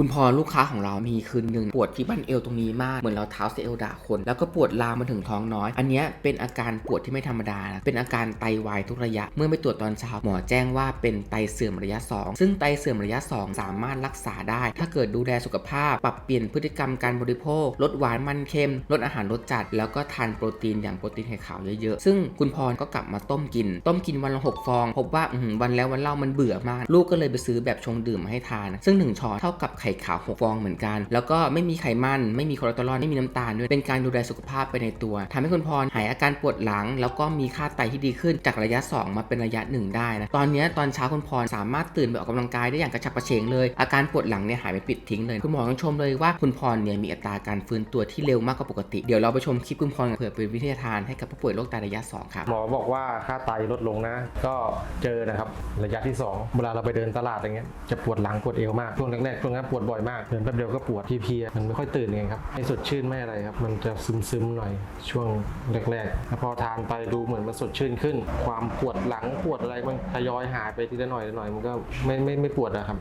คุณพรลูกค้าของเรามีคืนหนึ่งปวดที่บั้นเอวตรงนี้มาก เหมือนเราเท้าเซลด่าคน แล้วก็ปวดลามมาถึงท้องน้อย อันนี้เป็นอาการปวดที่ไม่ธรรมดานะเป็นอาการไตวายทุกระยะ เมื่อไปตรวจตอนเช้าหมอแจ้งว่าเป็นไตเสื่อมระยะ 2 ซึ่งไตเสื่อมระยะ 2 สามารถรักษาได้ ถ้าเกิดดูแลสุขภาพ ปรับเปลี่ยนพฤติกรรมการบริโภค ลดหวานมันเค็ม ลดอาหารรสจัด แล้วก็ทานโปรตีนอย่างโปรตีนไข่ขาวเยอะๆ ซึ่งคุณพรก็กลับมาต้มกิน ต้มกินวันละหกฟอง พบว่าวันแล้ววันเล่ามันเบื่อมาก ลูกก็เลยไปซื้อแบบชงดื่มมาให้ทาน ซึ่งหนึ่งช้อนเท่ากับไข่ขาวหกฟองเหมือนกัน แล้วก็ไม่มีไขมันไม่มีคอเลสเตอรอลไม่มีน้ำตาลด้วยเป็นการดูแลสุขภาพไปในตัวทำให้คุณพรหายอาการปวดหลัง แล้วก็มีค่าไตที่ดีขึ้นจากระยะ 2 มาเป็นระยะ 1 ได้นะตอนนี้ตอนเช้าคุณพรสามารถตื่นไปออกกำลังกายได้อย่างกระฉับกระเฉงเลยอาการปวดหลังเนี่ยหายไปปิดทิ้งเลยคุณหมอต้องชมเลยว่าคุณพรเนี่ยมีอัตราการฟื้นตัวที่เร็วมากกว่าปกติเดี๋ยวเราไปชมคลิปคุณพรเผื่อเป็นวิทยาทานให้กับผู้ป่วยโรคไตระยะ 2 ครับหมอบอกว่าค่าไตลดลงนะ ก็เจอนะครับระยะที่2เวลาเราไปเดินตลาดอย่างเงี้ยจะปวดหลังปวดเอวมากช่วงแรกๆช่วงนั้นปวดบ่อยมากเดินแป๊บเดียวก็ปวดเพลียๆมันไม่ค่อยตื่นไงครับไม่สดชื่นไม่อะไรครับ มันจะซึมๆหน่อยช่วงแรกๆแล้วพอทานไปดูเหมือนมันสดชื่นขึ้น ความปวดหลังปวดอะไรมันทยอยหายไปทีละหน่อยละหน่อยมันก็ไม่ไม่ไม่ปวดนะครับ